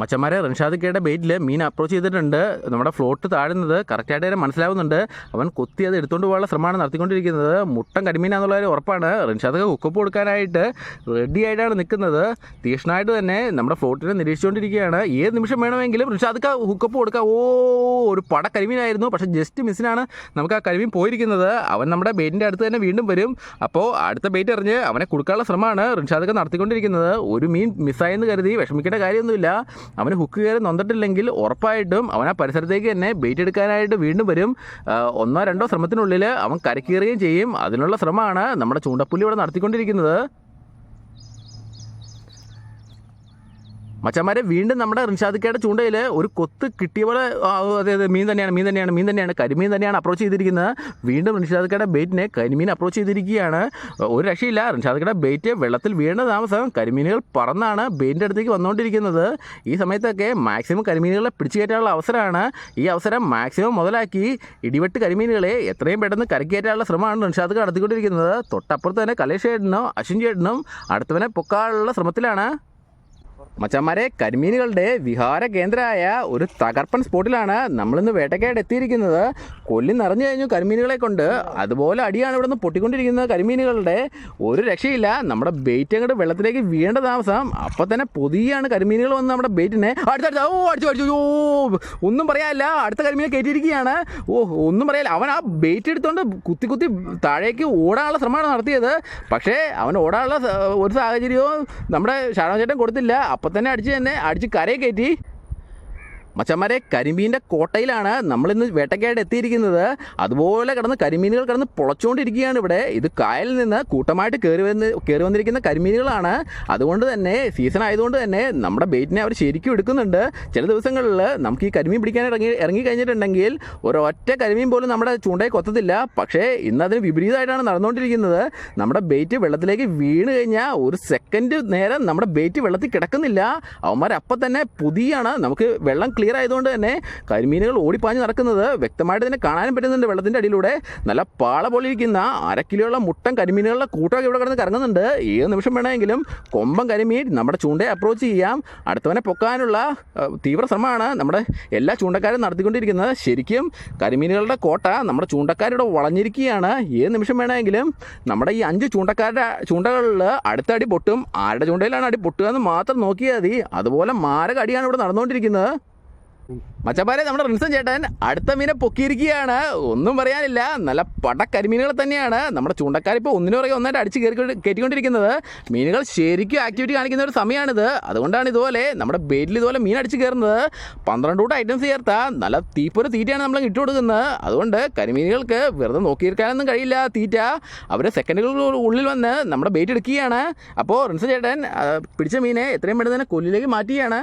മച്ചന്മാരെ റിൻഷാദിക്കയുടെ ബെയിറ്റിൽ മീൻ അപ്രോച്ച് ചെയ്തിട്ടുണ്ട്. നമ്മുടെ ഫ്ലോട്ട് താഴുന്നത് കറക്റ്റായിട്ട് തന്നെ മനസ്സിലാവുന്നുണ്ട്. അവൻ കൊത്തി അത് എടുത്തുകൊണ്ട് പോകാനുള്ള ശ്രമമാണ് നടത്തിക്കൊണ്ടിരിക്കുന്നത്. മുട്ടൻ കരിമീനാന്നുള്ള ഒരു ഉറപ്പാണ് റിൻഷാദ് കുക്കപ്പ് കൊടുക്കാനായിട്ട് റെഡി ആയിട്ടാണ് നിൽക്കുന്നത്. തീക്ഷ്ണമായിട്ട് തന്നെ നമ്മുടെ ഫ്ലോട്ടിനെ നിരീക്ഷിച്ചുകൊണ്ടിരിക്കുകയാണ്. ഏത് നിമിഷം വേണമെങ്കിലും റിൻഷാദ് ഹുക്കപ്പ് കൊടുക്കുക ഓ ഒരു പട കരിമീനായിരുന്നു. പക്ഷേ ജസ്റ്റ് മിസ്സിനാണ് നമുക്ക് ആ കരിമീൻ പോയിരിക്കുന്നത്. അവൻ നമ്മുടെ ബെയിറ്റിന്റെ അടുത്ത് തന്നെ വീണ്ടും വരും. അപ്പോൾ അടുത്ത ബെയിറ്റ് എറിഞ്ഞ് അവനെ കൊടുക്കാനുള്ള ശ്രമമാണ് റിൻഷാദൊക്കെ നടത്തിക്കൊണ്ടിരിക്കുന്നത്. ഒരു മീൻ മിസ്സായെന്ന് കരുതി വിഷമിക്കേണ്ട കാര്യമൊന്നുമില്ല. അവന് ഹുക്ക് കയറി നൊന്നിട്ടില്ലെങ്കിൽ ഉറപ്പായിട്ടും അവൻ ആ പരിസരത്തേക്ക് തന്നെ ബെയിറ്റ് എടുക്കാനായിട്ട് വീണ്ടും വരും. ഒന്നോ രണ്ടോ ശ്രമത്തിനുള്ളിൽ അവൻ കരക്കേറുകയും ചെയ്യും. അതിനുള്ള ശ്രമമാണ് നമ്മുടെ ചൂണ്ടപ്പുലി ഇവിടെ നടത്തിക്കൊണ്ടിരിക്കുന്നത്. മച്ചന്മാരെ വീണ്ടും നമ്മുടെ റിൻഷാദിക്കയുടെ ചൂണ്ടയിൽ ഒരു കൊത്ത് കിട്ടിയ പോലെ അതായത് അതെ അതെ മീൻ തന്നെയാണ് മീൻ തന്നെയാണ് മീൻ തന്നെയാണ് കരിമീൻ തന്നെയാണ് അപ്രോച്ച് ചെയ്തിരിക്കുന്നത്. വീണ്ടും റിൻഷാദിക്കയുടെ ബെയ്റ്റിനെ കരിമീൻ അപ്രോച്ച് ചെയ്തിരിക്കുകയാണ്. ഒരു രക്ഷയില്ല റിൻഷാദിക്കയുടെ ബെയ്റ്റ് വെള്ളത്തിൽ വീണ താമസം കരിമീനുകൾ പറന്നാണ് ബെയിന്റെ അടുത്തേക്ക് വന്നുകൊണ്ടിരിക്കുന്നത്. ഈ സമയത്തൊക്കെ മാക്സിമം കരിമീനുകളെ പിടിച്ചു കയറ്റാനുള്ള അവസരമാണ്. ഈ അവസരം മാക്സിമം മുതലാക്കി ഇടിവെട്ട് കരിമീനുകളെ എത്രയും പെട്ടെന്ന് കരക്കയറ്റാനുള്ള ശ്രമമാണ് റിൻഷാദ് നടത്തിക്കൊണ്ടിരിക്കുന്നത്. തൊട്ടപ്പുറത്ത് തന്നെ കലേഷ് ചേട്ടനും അശ്വിൻ ചേട്ടനും അടുത്തവനെ പൊക്കാനുള്ള ശ്രമത്തിലാണ്. മച്ചന്മാരെ കരിമീനുകളുടെ വിഹാര കേന്ദ്രമായ ഒരു തകർപ്പൻ സ്പോട്ടിലാണ് നമ്മളിന്ന് വേട്ടക്കായിട്ട് എത്തിയിരിക്കുന്നത്. കൊല്ലി നിറഞ്ഞു കഴിഞ്ഞു കരിമീനുകളെ കൊണ്ട്. അതുപോലെ അടിയാണ് ഇവിടെ നിന്ന് പൊട്ടിക്കൊണ്ടിരിക്കുന്നത് കരിമീനുകളുടെ. ഒരു രക്ഷയില്ല. നമ്മുടെ ബെയ്റ്റ് അങ്ങോട്ട് വെള്ളത്തിലേക്ക് വീണ്ട താമസം. അപ്പോൾ തന്നെ പൊതിയാണ് കരിമീനുകൾ വന്ന് നമ്മുടെ ബെയ്റ്റിനെ അടുത്തടുത്ത് ഓ അടിച്ചു അടിച്ചു ഓ ഒന്നും പറയാനില്ല. അടുത്ത കരിമീനെ കയറ്റിയിരിക്കുകയാണ്. ഓ ഒന്നും പറയാല്ല അവൻ ആ ബെയ്റ്റ് എടുത്തുകൊണ്ട് കുത്തി കുത്തി താഴേക്ക് ഓടാനുള്ള ശ്രമമാണ് നടത്തിയത്. പക്ഷേ അവൻ ഓടാനുള്ള ഒരു സാഹചര്യവും നമ്മുടെ ഷാണോ ചേട്ടൻ കൊടുത്തില്ല. അപ്പം തന്നെ അടിച്ച് തന്നെ അടിച്ച് കരയെ കയറ്റി. മച്ചന്മാരെ കരിമീന്റെ കോട്ടയിലാണ് നമ്മളിന്ന് വേട്ടയ്ക്കായിട്ട് എത്തിയിരിക്കുന്നത്. അതുപോലെ കിടന്ന് കരിമീനുകൾ കിടന്ന് പൊളച്ചുകൊണ്ടിരിക്കുകയാണ് ഇവിടെ. ഇത് കായലിൽ നിന്ന് കൂട്ടമായിട്ട് കയറി വന്ന് കയറി വന്നിരിക്കുന്ന കരിമീനുകളാണ്. അതുകൊണ്ട് തന്നെ സീസൺ ആയതുകൊണ്ട് തന്നെ നമ്മുടെ ബെയ്റ്റിനെ അവർ ശരിക്കും എടുക്കുന്നുണ്ട്. ചില ദിവസങ്ങളിൽ നമുക്ക് ഈ കരിമീൻ പിടിക്കാൻ ഇറങ്ങി ഇറങ്ങി കഴിഞ്ഞിട്ടുണ്ടെങ്കിൽ ഒരൊറ്റ കരിമീൻ പോലും നമ്മുടെ ചൂണ്ടയിൽ കൊത്തത്തില്ല. പക്ഷേ ഇന്ന് അതിന് വിപരീതമായിട്ടാണ് നടന്നുകൊണ്ടിരിക്കുന്നത്. നമ്മുടെ ബെയ്റ്റ് വെള്ളത്തിലേക്ക് വീണ് കഴിഞ്ഞാൽ ഒരു സെക്കൻഡ് നേരം നമ്മുടെ ബെയ്റ്റ് വെള്ളത്തിൽ കിടക്കുന്നില്ല. അവന്മാർ അപ്പം തന്നെ പുതിയാണ്. നമുക്ക് വെള്ളം ക്ലിയർ ആയതുകൊണ്ട് തന്നെ കരിമീനുകൾ ഓടിപ്പാഞ്ഞ് നടക്കുന്നത് വ്യക്തമായിട്ട് തന്നെ കാണാനും പറ്റുന്നുണ്ട് വെള്ളത്തിന്റെ അടിയിലൂടെ. നല്ല പാള പോലെ അര കിലോയുള്ള മുട്ടൻ കരിമീനുകളുടെ കൂട്ടമൊക്കെ ഇവിടെ കിടന്ന് കറങ്ങുന്നുണ്ട്. ഏത് നിമിഷം വേണമെങ്കിലും കൊമ്പൻ കരിമീൻ നമ്മുടെ ചൂണ്ടയെ അപ്രോച്ച് ചെയ്യാം. അടുത്തവനെ പൊക്കാനുള്ള തീവ്ര ശ്രമമാണ് നമ്മുടെ എല്ലാ ചൂണ്ടക്കാരും നടത്തിക്കൊണ്ടിരിക്കുന്നത്. ശരിക്കും കരിമീനുകളുടെ കോട്ട നമ്മുടെ ചൂണ്ടക്കാരുടെ വളഞ്ഞിരിക്കുകയാണ്. ഏത് നിമിഷം വേണമെങ്കിലും നമ്മുടെ ഈ അഞ്ച് ചൂണ്ടക്കാരുടെ ചൂണ്ടകളിൽ അടുത്ത അടി പൊട്ടും. ആരുടെ ചൂണ്ടയിലാണ് അടി പൊട്ടുക എന്ന് മാത്രം നോക്കിയാൽ മതി. അതുപോലെ മാരക അടിയാണ് ഇവിടെ നടന്നുകൊണ്ടിരിക്കുന്നത്. മച്ചപ്പാരെ നമ്മുടെ റിൻസൻ ചേട്ടൻ അടുത്ത മീനെ പൊക്കിയിരിക്കുകയാണ്. ഒന്നും പറയാനില്ല. നല്ല പട കരിമീനുകൾ തന്നെയാണ്. നമ്മുടെ ചൂണ്ടക്കാരിപ്പോൾ ഒന്നിനു പുറകെ ഒന്നായിട്ട് അടിച്ച് കയറി കയറ്റിക്കൊണ്ടിരിക്കുന്നത്. മീനുകൾ ശരിക്കും ആക്ടിവിറ്റി കാണിക്കുന്ന ഒരു സമയമാണിത് അതുകൊണ്ടാണ് ഇതുപോലെ നമ്മുടെ ബേറ്റിൽ ഇതുപോലെ മീൻ അടിച്ച് കയറുന്നത് പന്ത്രണ്ട് കൂട്ടം ഐറ്റംസ് ചേർത്താൽ നല്ല തീപ്പൊരു തീറ്റയാണ് നമ്മൾ ഇട്ട് കൊടുക്കുന്നത്. അതുകൊണ്ട് കരിമീനുകൾക്ക് വെറുതെ നോക്കിയിരിക്കാനൊന്നും കഴിയില്ല. തീറ്റ അവർ സെക്കൻഡുകൾ ഉള്ളിൽ വന്ന് നമ്മുടെ ബേറ്റ് എടുക്കുകയാണ്. അപ്പോൾ റിൻസൻ ചേട്ടൻ പിടിച്ച മീനെ എത്രയും പെട്ടെന്ന് തന്നെ കൊല്ലിലേക്ക് മാറ്റുകയാണ്.